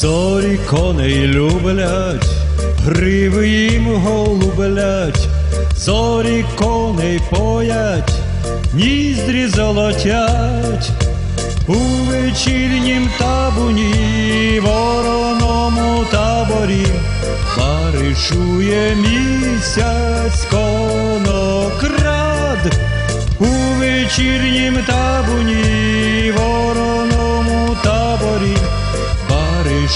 Кози коней люблять, гриви їм голублять, зорі коней поять, ніздрі золотять, у вечірнім табуні, вороному таборі, паришує місяць конокрад, у вечірнім табуні,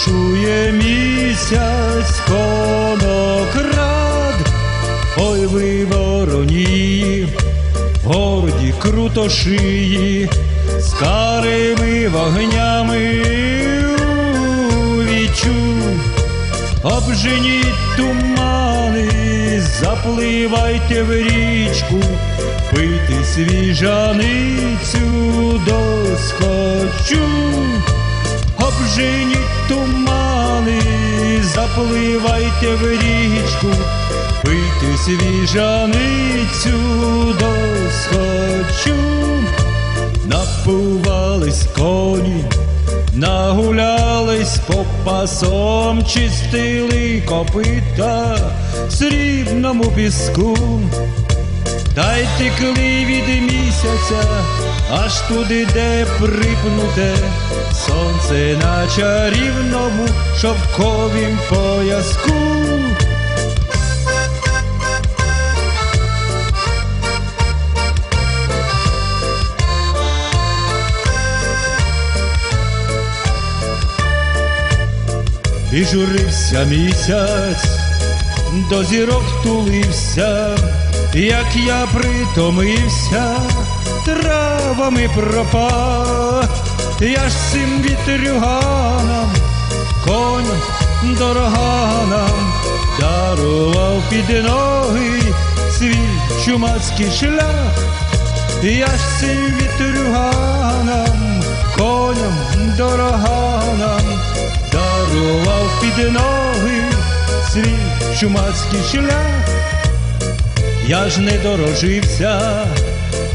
паришує місяць конокрад, ой ви вороні, горді крутошиї, з карими вогнями вічу. Обженіть тумани, запливайте в річку, пити свіжаницю доскочу. Обженіть тумани, запливайте в річку, пити свіжаницю доскочу. Напувались коні, нагулялись по пасом, чистили копита срібному піску. Та й текли від місяця, аж туди, де припнуте сонце на чарівному шовковім пояску. І журився місяць, до зірок тулився, як я притомився, травами пропав, я ж цим вітрюганам, коням дороганам, дарував під ноги свій чумацький шлях, я ж цим вітрюганам, коням дороганам, дарував під ноги свій чумацький шлях. Я ж не дорожився,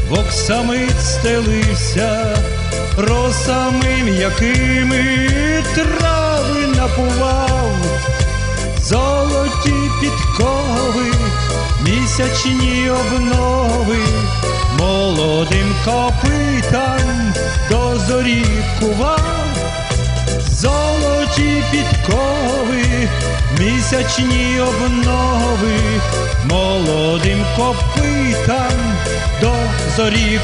в оксамит стелився, росами м'якими трави напував, золоті підкови, місячні обнови, молодим копитам до зорі кував. Золоті підкови, місячні обнови, молодим копитам до зорі.